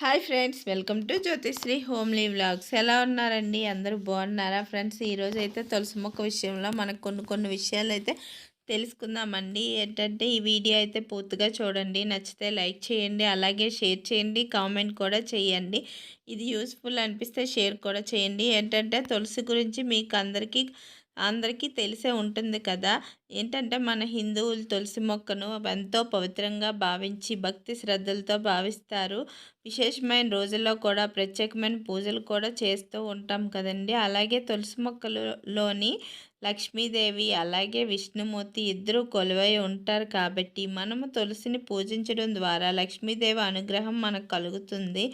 Hi friends welcome to Jyothishree homely vlogs. ఎలా ఉన్నారండి? అందరూ బాగున్నారా ఫ్రెండ్స్? ఈరోజు అయితే తులసి మొక్క విషయంలో మనకు కొన్ని కొన్ని విషయాలు అయితే తెలుసుకుందామండి. ఏంటంటే ఈ వీడియో అయితే పూర్తిగా చూడండి. నచ్చితే లైక్ చేయండి అలాగే షేర్ చేయండి కామెంట్ కూడా చేయండి. ఇది యూస్ఫుల్ అనిపిస్తే షేర్ కూడా చేయండి. ఏంటంటే తులసి గురించి మీకు అందరికీ అందరికీ తెలిసే ఉంటుంది కదా. ఏంటంటే మన హిందువులు తులసి మొక్కను ఎంతో పవిత్రంగా భావించి భక్తి శ్రద్ధలతో భావిస్తారు. విశేషమైన రోజుల్లో కూడా ప్రత్యేకమైన పూజలు కూడా చేస్తూ ఉంటాం కదండి. అలాగే తులసి మొక్కలోని లక్ష్మీదేవి అలాగే విష్ణుమూర్తి ఇద్దరూ కొలువై ఉంటారు కాబట్టి మనము తులసిని పూజించడం ద్వారా లక్ష్మీదేవి అనుగ్రహం మనకు కలుగుతుంది.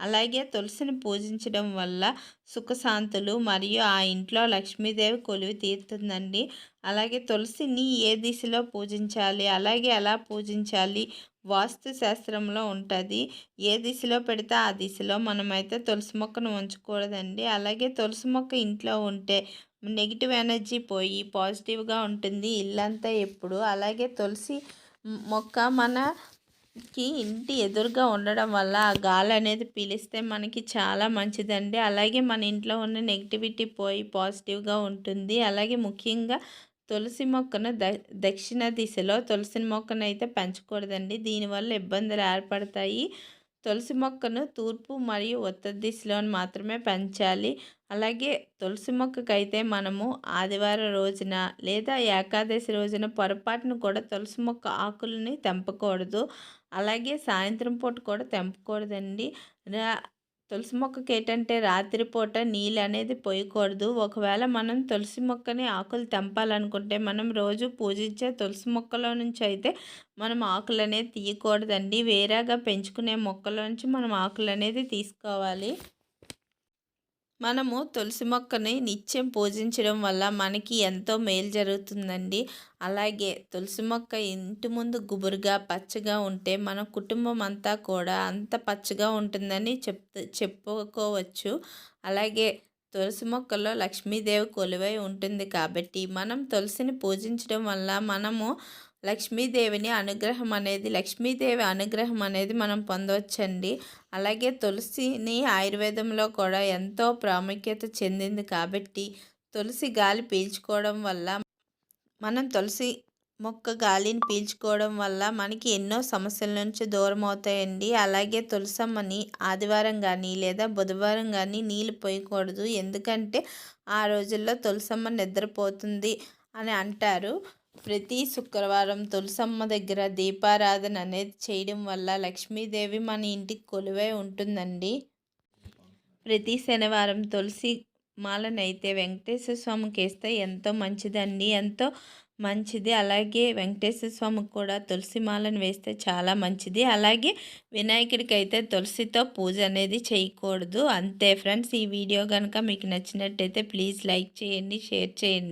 అలాగే తులసిని పూజించడం వల్ల సుఖశాంతులు మరియు ఆ ఇంట్లో లక్ష్మీదేవి కొలువి తీరుతుందండి. అలాగే తులసిని ఏ దిశలో పూజించాలి అలాగే ఎలా పూజించాలి వాస్తు శాస్త్రంలో ఉంటుంది. ఏ దిశలో పెడితే ఆ దిశలో మనమైతే తులసి మొక్కను ఉంచకూడదండి. అలాగే తులసి మొక్క ఇంట్లో ఉంటే నెగిటివ్ ఎనర్జీ పోయి పాజిటివ్గా ఉంటుంది ఇల్లంతా ఎప్పుడు. అలాగే తులసి మొక్క మనకి ఇంటి ఎదురుగా ఉండడం వల్ల ఆ గాలి అనేది పీలిస్తే మనకి చాలా మంచిదండి. అలాగే మన ఇంట్లో ఉన్న నెగిటివిటీ పోయి పాజిటివ్గా ఉంటుంది. అలాగే ముఖ్యంగా తులసి మొక్కను ద దక్షిణ దిశలో తులసి మొక్కను అయితే పెంచకూడదండి. దీనివల్ల ఇబ్బందులు ఏర్పడతాయి. తులసి మొక్కను తూర్పు మరియు ఉత్తర దిశలోని మాత్రమే పెంచాలి. అలాగే తులసి మొక్కకైతే మనము ఆదివారం రోజున లేదా ఏకాదశి రోజున పొరపాటును కూడా తులసి మొక్క ఆకులని తెంపకూడదు. అలాగే సాయంత్రం పూట కూడా తెంపకూడదండి. తులసి మొక్కకి ఏంటంటే రాత్రిపూట నీళ్ళు అనేది పోయకూడదు. ఒకవేళ మనం తులసి మొక్కని ఆకులు తెంపాలనుకుంటే మనం రోజు పూజించే తులసి మొక్కలో నుంచి అయితే మనం ఆకులు అనేది తీయకూడదండి. వేరేగా పెంచుకునే మొక్కలో నుంచి మనం ఆకులు అనేది తీసుకోవాలి. మనము తులసి మొక్కని నిత్యం పూజించడం వల్ల మనకి ఎంతో మేలు జరుగుతుందండి. అలాగే తులసి మొక్క ఇంటి ముందు గుబురుగా పచ్చగా ఉంటే మన కుటుంబం అంతా కూడా అంత పచ్చగా ఉంటుందని చెప్తూ చెప్పుకోవచ్చు. అలాగే తులసి మొక్కలో లక్ష్మీదేవి కొలువై ఉంటుంది కాబట్టి మనం తులసిని పూజించడం వల్ల మనము లక్ష్మీదేవిని అనుగ్రహం అనేది లక్ష్మీదేవి అనుగ్రహం అనేది మనం పొందవచ్చండి. అలాగే తులసిని ఆయుర్వేదంలో కూడా ఎంతో ప్రాముఖ్యత చెందింది కాబట్టి తులసి గాలి పీల్చుకోవడం వల్ల మనం తులసి మొక్క గాలిని పీల్చుకోవడం వల్ల మనకి ఎన్నో సమస్యల నుంచి దూరం అవుతాయండి. అలాగే తులసమ్మని ఆదివారం కానీ లేదా బుధవారం కానీ నీళ్ళు పోయకూడదు. ఎందుకంటే ఆ రోజుల్లో తులసమ్మ నిద్రపోతుంది అని అంటారు. ప్రతి శుక్రవారం తులసమ్మ దగ్గర దీపారాధన అనేది చేయడం వల్ల లక్ష్మీదేవి మన ఇంటికి కొలువై ఉంటుందండి. ప్రతి శనివారం తులసి మాలనైతే వెంకటేశ్వర స్వామికి వేస్తే ఎంతో మంచిదండి. ఎంతో మంచిది. అలాగే వెంకటేశ్వర స్వామికి కూడా తులసి మాలను వేస్తే చాలా మంచిది. అలాగే వినాయకుడికి అయితే తులసితో పూజ అనేది చేయకూడదు. అంతే ఫ్రెండ్స్ ఈ వీడియో కనుక మీకు నచ్చినట్టయితే ప్లీజ్ లైక్ చేయండి షేర్ చేయండి.